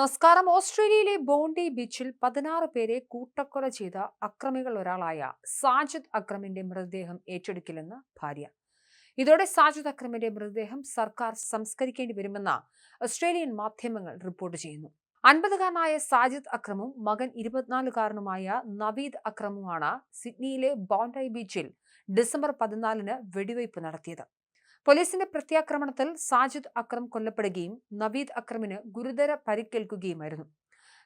നമസ്കാരം ഓസ്ട്രേലിയയിലെ ബോണ്ടി ബീച്ചിൽ പതിനാറ് പേരെ കൂട്ടക്കൊല ചെയ്ത അക്രമികൾ ഒരാളായ സാജിദ് അക്രമിന്റെ മൃതദേഹം ഏറ്റെടുക്കില്ലെന്ന് ഭാര്യ. ഇതോടെ സാജിദ് അക്രമിന്റെ മൃതദേഹം സർക്കാർ സംസ്കരിക്കേണ്ടി വരുമെന്ന് ഓസ്ട്രേലിയൻ മാധ്യമങ്ങൾ റിപ്പോർട്ട് ചെയ്യുന്നു. അൻപതുകാരനായ സാജിദ് അക്രമും മകൻ ഇരുപത്തിനാലുകാരനുമായ നവീദ് അക്രമുമാണ് സിഡ്നിയിലെ ബോണ്ടൈ ബീച്ചിൽ ഡിസംബർ പതിനാലിന് വെടിവയ്പ് നടത്തിയത്. പോലീസിന്റെ പ്രത്യാക്രമണത്തിൽ സാജിദ് അക്രം കൊല്ലപ്പെടുകയും നവീദ് അക്രമിന് ഗുരുതര പരിക്കേൽക്കുകയുമായിരുന്നു.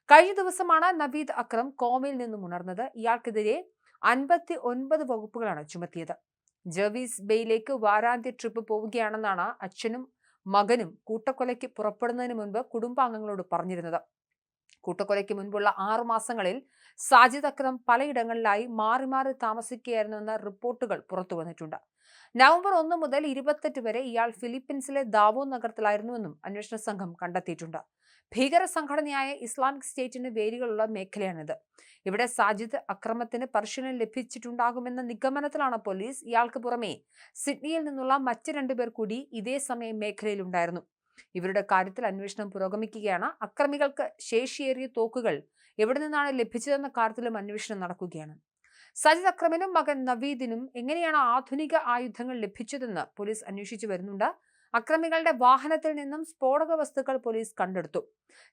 കഴിഞ്ഞ ദിവസമാണ് നവീദ് അക്രം കോമയിൽ നിന്നും ഉണർന്നത്. ഇയാൾക്കെതിരെ അൻപത്തി ഒൻപത് വകുപ്പുകളാണ് ചുമത്തിയത്. ജവീസ് ബേയിലേക്ക് വാരാന്ത്യ ട്രിപ്പ് പോവുകയാണെന്നാണ് അച്ഛനും മകനും കൂട്ടക്കൊലയ്ക്ക് പുറപ്പെടുന്നതിന് മുൻപ് കുടുംബാംഗങ്ങളോട് പറഞ്ഞിരുന്നത്. കൂട്ടക്കൊലയ്ക്ക് മുൻപുള്ള ആറു മാസങ്ങളിൽ സാജിദ് അക്രം പലയിടങ്ങളിലായി മാറി മാറി താമസിക്കുകയായിരുന്നുവെന്ന റിപ്പോർട്ടുകൾ പുറത്തു വന്നിട്ടുണ്ട് നവംബർ ഒന്ന് മുതൽ ഇരുപത്തെട്ട് വരെ ഇയാൾ ഫിലിപ്പീൻസിലെ ദാവോ നഗരത്തിലായിരുന്നുവെന്നും അന്വേഷണ സംഘം കണ്ടെത്തിയിട്ടുണ്ട്. ഭീകര സംഘടനയായ ഇസ്ലാമിക് സ്റ്റേറ്റിന് വേരുകളുള്ള മേഖലയാണിത്. ഇവിടെ സാജിദ് അക്രമത്തിന് പരിശീലനം ലഭിച്ചിട്ടുണ്ടാകുമെന്ന നിഗമനത്തിലാണ് പോലീസ് ഇയാൾക്ക് പുറമേ സിഡ്നിയിൽ നിന്നുള്ള മറ്റ് രണ്ടുപേർ കൂടി ഇതേ സമയം മേഖലയിലുണ്ടായിരുന്നു. ഇവരുടെ കാര്യത്തിൽ അന്വേഷണം പുരോഗമിക്കുകയാണ്. അക്രമികൾക്ക് ശേഷിയേറിയ തോക്കുകൾ എവിടെ നിന്നാണ് ലഭിച്ചതെന്ന കാര്യത്തിലും അന്വേഷണം നടക്കുകയാണ്. സജിത് അക്രമിനും മകൻ നവീദിനും എങ്ങനെയാണ് ആധുനിക ആയുധങ്ങൾ ലഭിച്ചതെന്ന് പോലീസ് അന്വേഷിച്ചു വരുന്നുണ്ട്. അക്രമികളുടെ വാഹനത്തിൽ നിന്നും സ്ഫോടക വസ്തുക്കൾ പോലീസ് കണ്ടെടുത്തു.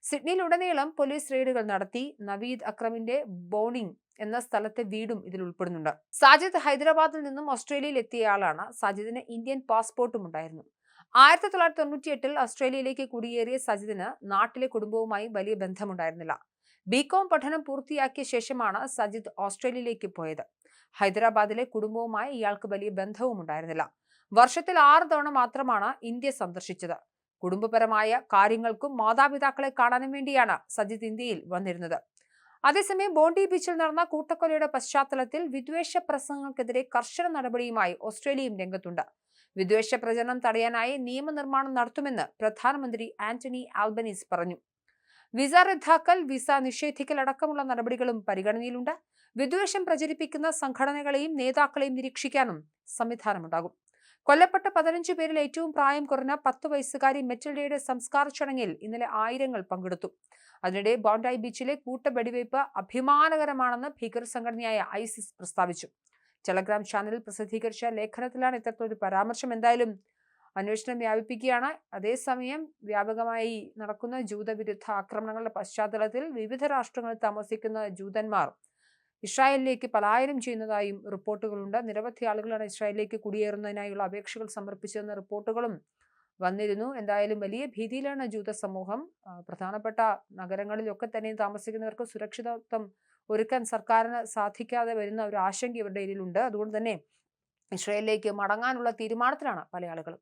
സിഡ്നിയിൽ സിഡ്നിയിലുടനീളം പോലീസ് റെയ്ഡുകൾ നടത്തി. നവീദ് അക്രമിന്റെ ബോണിംഗ് എന്ന സ്ഥലത്തെ വീടും ഇതിൽ ഉൾപ്പെടുന്നുണ്ട്. സാജിദ് ഹൈദരാബാദിൽ നിന്നും ഓസ്ട്രേലിയയിൽ എത്തിയയാളാണ് സാജിദിന് ഇന്ത്യൻ പാസ്പോർട്ടും ഉണ്ടായിരുന്നു. ആയിരത്തി തൊള്ളായിരത്തി തൊണ്ണൂറ്റിയെട്ടിൽ ഓസ്ട്രേലിയയിലേക്ക് കുടിയേറിയ സജിദിന് നാട്ടിലെ കുടുംബവുമായി വലിയ ബന്ധമുണ്ടായിരുന്നില്ല. ബികോം പഠനം പൂർത്തിയാക്കിയ ശേഷമാണ് സജിദ് ഓസ്ട്രേലിയയിലേക്ക് പോയത്. ഹൈദരാബാദിലെ കുടുംബവുമായി ഇയാൾക്ക് വലിയ ബന്ധവും ഉണ്ടായിരുന്നില്ല. വർഷത്തിൽ ആറ് തവണ മാത്രമാണ് ഇന്ത്യ സന്ദർശിച്ചത്. കുടുംബപരമായ കാര്യങ്ങൾക്കും മാതാപിതാക്കളെ കാണാനും വേണ്ടിയാണ് സജിത് ഇന്ത്യയിൽ വന്നിരുന്നത്. അതേസമയം ബോണ്ടി ബീച്ചിൽ നടന്ന കൂട്ടക്കൊലയുടെ പശ്ചാത്തലത്തിൽ വിദ്വേഷ പ്രസംഗങ്ങൾക്കെതിരെ കർശന നടപടിയുമായി ഓസ്ട്രേലിയയും രംഗത്തുണ്ട്. വിദ്വേഷ പ്രചരണം തടയാനായി നിയമനിർമ്മാണം നടത്തുമെന്ന് പ്രധാനമന്ത്രി ആന്റണി ആൽബനീസ് പറഞ്ഞു. വിസ റദ്ദാക്കൽ വിസ നിഷേധിക്കൽ അടക്കമുള്ള നടപടികളും പരിഗണനയിലുണ്ട്. വിദ്വേഷം പ്രചരിപ്പിക്കുന്ന സംഘടനകളെയും നേതാക്കളെയും നിരീക്ഷിക്കാനും സംവിധാനമുണ്ടാകും. കൊല്ലപ്പെട്ട പതിനഞ്ചു പേരിൽ ഏറ്റവും പ്രായം കുറഞ്ഞ പത്ത് വയസ്സുകാരി മെറ്റിൽഡയുടെ സംസ്കാര ചടങ്ങിൽ ഇന്നലെ ആയിരങ്ങൾ പങ്കെടുത്തു. അതിനിടെ ബോണ്ടായി ബീച്ചിലെ കൂട്ടവെടിവയ്പ് അഭിമാനകരമാണെന്ന് ഭീകര സംഘടനയായ ഐസിസ് പ്രസ്താവിച്ചു. ടെലഗ്രാം ചാനലിൽ പ്രസിദ്ധീകരിച്ച ലേഖനത്തിലാണ് ഇത്തരത്തിലൊരു പരാമർശം. എന്തായാലും അന്വേഷണം വ്യാപിപ്പിക്കുകയാണ്. അതേസമയം വ്യാപകമായി നടക്കുന്ന ജൂതവിരുദ്ധ ആക്രമണങ്ങളുടെ പശ്ചാത്തലത്തിൽ വിവിധ രാഷ്ട്രങ്ങളിൽ താമസിക്കുന്ന ജൂതന്മാർ ഇസ്രായേലിലേക്ക് പലായനം ചെയ്യുന്നതായും റിപ്പോർട്ടുകളുണ്ട്. നിരവധി ആളുകളാണ് ഇസ്രായേലിലേക്ക് കുടിയേറുന്നതിനായുള്ള അപേക്ഷകൾ സമർപ്പിച്ചതെന്ന റിപ്പോർട്ടുകളും വന്നിരുന്നു. എന്തായാലും വലിയ ഭീതിയിലാണ് ജൂത സമൂഹം. പ്രധാനപ്പെട്ട നഗരങ്ങളിലൊക്കെ തന്നെ താമസിക്കുന്നവർക്ക് സുരക്ഷിതത്വം ഒരുക്കാൻ സർക്കാരിന് സാധിക്കാതെ വരുന്ന ഒരു ആശങ്ക ഇവരുടെ ഇടയിലുണ്ട്. അതുകൊണ്ട് തന്നെ ഇസ്രയേലിലേക്ക് മടങ്ങാനുള്ള തീരുമാനത്തിലാണ് പല ആളുകളും.